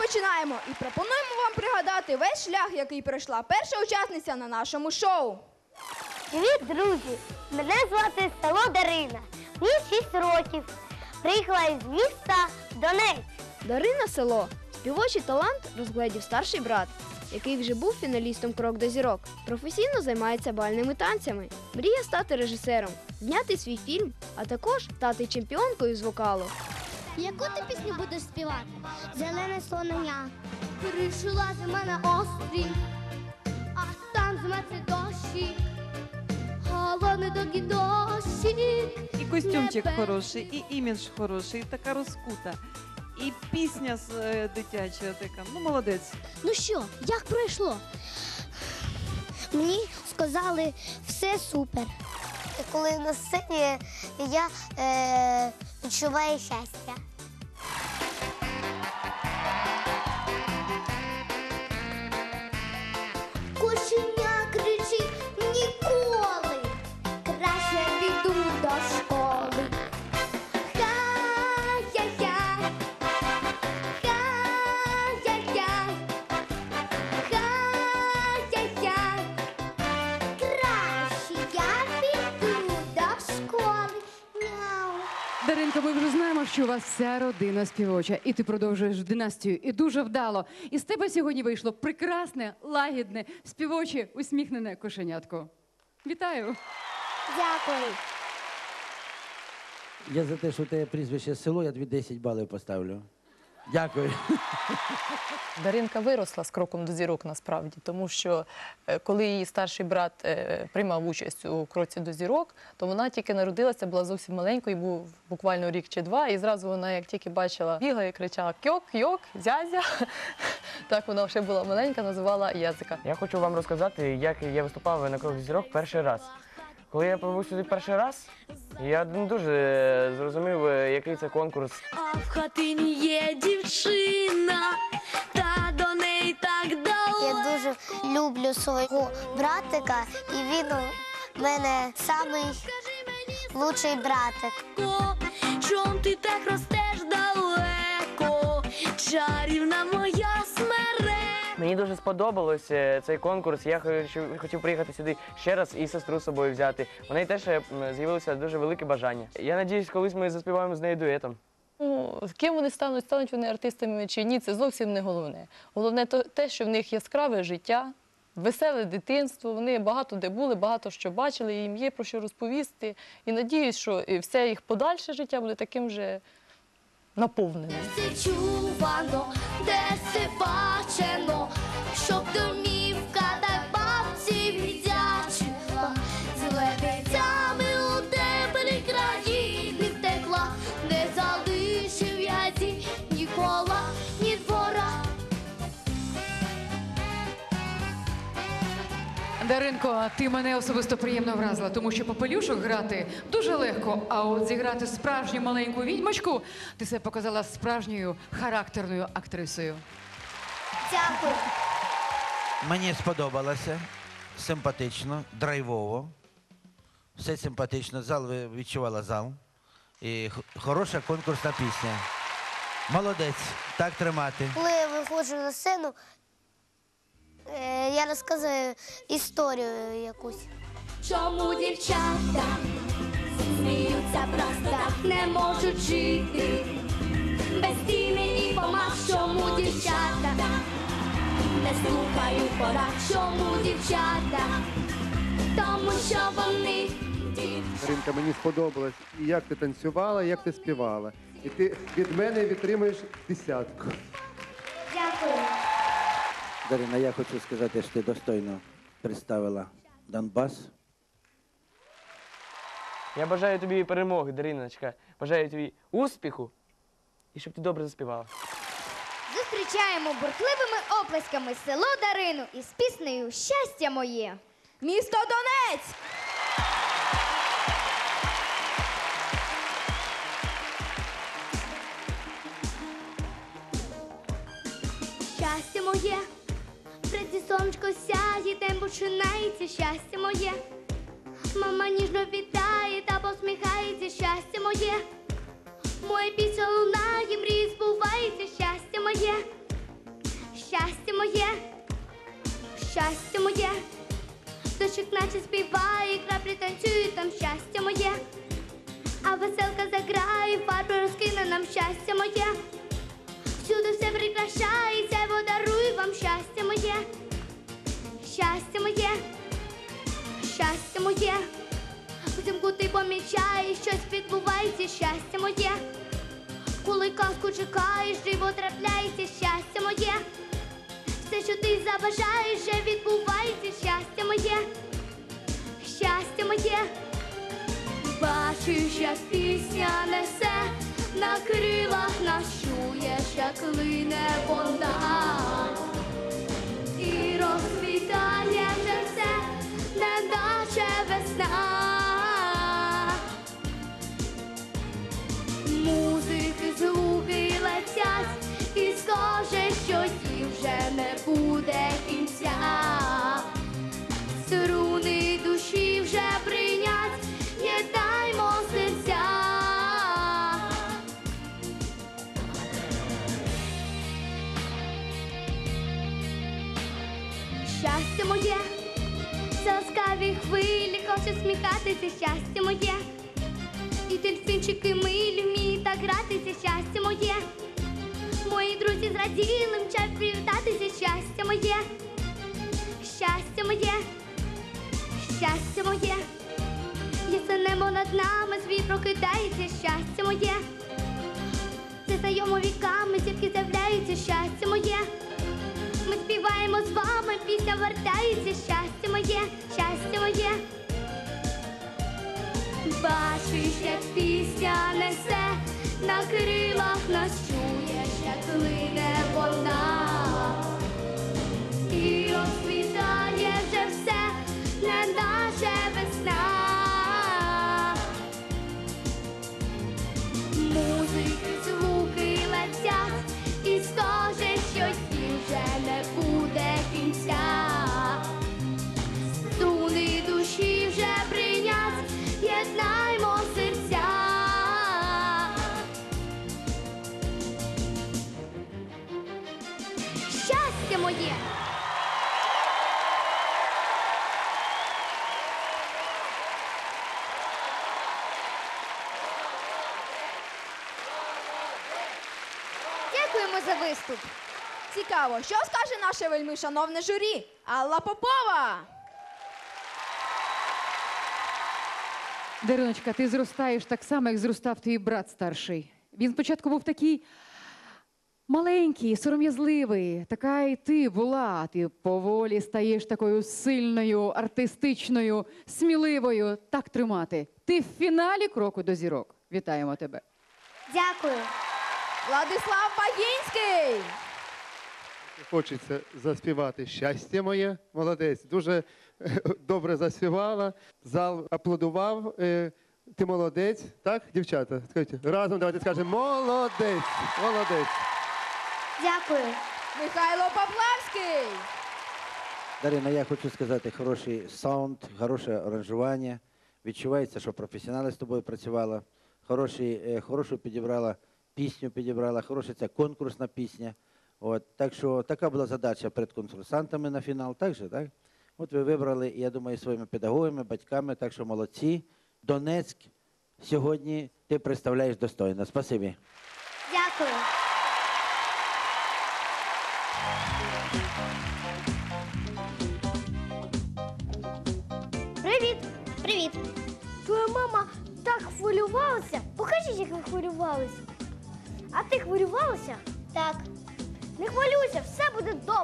розпочинаємо і пропонуємо вам пригадати весь шлях, який пройшла перша учасниця на нашому шоу. Привіт, друзі! Мене звати село Дарина. Мені 6 років. Приїхала із міста Донець. Дарина село співочий талант розгледів старший брат, який вже був фіналістом Крок до зірок. Професійно займається бальними танцями. Мріє стати режисером, зняти свій фільм, а також стати чемпіонкою з вокалу. Яку ти пісню будеш співати? Зелене слонення. Прийшла зима на острів, а там зима це дощі. Голодний доки дощі. І костюмчик Небе. хороший, і імідж хороший, і така розкута. І пісня з, е, дитяча така. Ну, молодець. Ну що, як пройшло? Мені сказали все супер. Коли на сцені я е, відчуваю щастя. Мяу. Даринка, ми вже знаємо, що у вас вся родина співоча, і ти продовжуєш династію, і дуже вдало. І з тебе сьогодні вийшло прекрасне, лагідне, співоче, усміхнене кошенятко. Вітаю! Дякую. Я за те, що у тебе прізвище село, я тобі 10 балів поставлю. Дякую. Даринка виросла з кроком до зірок насправді, тому що е, коли її старший брат е, приймав участь у кроці до зірок, то вона тільки народилася, була зовсім маленькою, був буквально рік чи два. І зразу вона, як тільки бачила, бігла і кричала Кьок, йок, зязя. Так вона ще була маленька, називала язика. Я хочу вам розказати, як я виступав на крок зірок перший раз. Коли я прибув сюди перший раз, я не дуже зрозумів, який це конкурс. А в хатині є дівчина, та до неї так далеко. Я дуже люблю свого братика, і він у мене самий лучший братик. Чом ти так ростеш далеко? Чарівна моя. Мені дуже сподобалось е, цей конкурс. Я хотів приїхати сюди ще раз і сестру з собою взяти. У неї теж е, з'явилося дуже велике бажання. Я надіюсь, колись ми заспіваємо з нею дуетом. Ну, ким вони стануть, стануть вони артистами чи ні, це зовсім не головне. Головне те, що в них яскраве життя, веселе дитинство, вони багато де були, багато що бачили, їм є про що розповісти. І надіюсь, що і все їх подальше життя буде таким же наповненим. Це чувано, де се бачено, щоб домівка Даринко, ти мене особисто приємно вразила, тому що попелюшок грати дуже легко. А от зіграти справжню маленьку відьмочку, ти себе показала справжньою характерною актрисою. Дякую. Мені сподобалося. Симпатично, драйвово. Все симпатично. Зал ви відчувала зал. І хороша конкурсна пісня. Молодець. Так тримати. Коли я виходжу на сцену, я розказую історію якусь. Чому дівчата сміються просто так не можуть жити? Без імені помах, чому дівчата не слухають порад, чому дівчата? Тому що вони дівчата. Ринка, мені сподобалось. І як ти танцювала, і як ти співала. І ти від мене відтримуєш десятку. Дарина, я хочу сказати, що ти достойно представила Донбас. Я бажаю тобі перемоги, Дариночка. Бажаю тобі успіху і щоб ти добре заспівала. Зустрічаємо бурхливими оплесками село Дарину із піснею Щастя моє. Місто Донець! починається щастя моє. Мама ніжно вітає та посміхається щастя моє. моє пісня лунає, мрії збувається щастя моє, щастя моє, щастя моє, дощик наче співає, краплі танцюють там щастя моє, а веселка заграє, фарби розкине нам щастя моє. Всюди все прикрашається, дарую вам щастя моє. Щастя моє, щастя моє. Взимку ти помічаєш, щось відбувається, щастя моє. Коли казку чекаєш, диво трапляється, щастя моє. Все, що ти забажаєш, вже відбувається, щастя моє. Щастя моє. Бачиш, як пісня несе, на крилах нас чуєш, як лине вода. Хоче сміхатися, щастя моє. І дельфінчики милі вміють так гратися, щастя моє. Мої друзі зраділи, мчать привітатися, щастя моє. Щастя моє, щастя моє. Ясне небо над нами, світ прокидається, щастя моє. Це знайомо віками, зірки з'являються, щастя моє. Ми співаємо з вами, пісня вертається, щастя моє, щастя моє. Бачиш, як пісня несе, на крилах нас чуєш, як лине вода. Виступ. Цікаво, що скаже наше вельми шановне журі? Алла Попова. Дариночка, ти зростаєш так само, як зростав твій брат старший. Він спочатку був такий маленький, сором'язливий, така і ти була. Ти поволі стаєш такою сильною, артистичною, сміливою. Так тримати. Ти в фіналі кроку до зірок. Вітаємо тебе. Дякую. Владислав Багінський. Хочеться заспівати щастя моє. Молодець. Дуже е, добре заспівала. Зал аплодував. Е, Ти молодець, так, дівчата? Скажіть, разом давайте скажемо молодець. Молодець. Дякую. Михайло Павлавський. Дарина, я хочу сказати, хороший саунд, хороше аранжування. Відчувається, що професіонали з тобою працювали. Хороші, е, хорошу підібрала пісню, підібрала, хороша ця конкурсна пісня. От, так що така була задача перед конкурсантами на фінал, так же, так? От ви вибрали, я думаю, своїми педагогами, батьками, так що молодці. Донецьк сьогодні ти представляєш достойно. Спасибі. Дякую. Привіт. Привіт. Твоя мама так хвилювалася. Покажіть, як ви хвилювалися. А ти хвилювалася? Так. Не хвилюйся, все буде добре.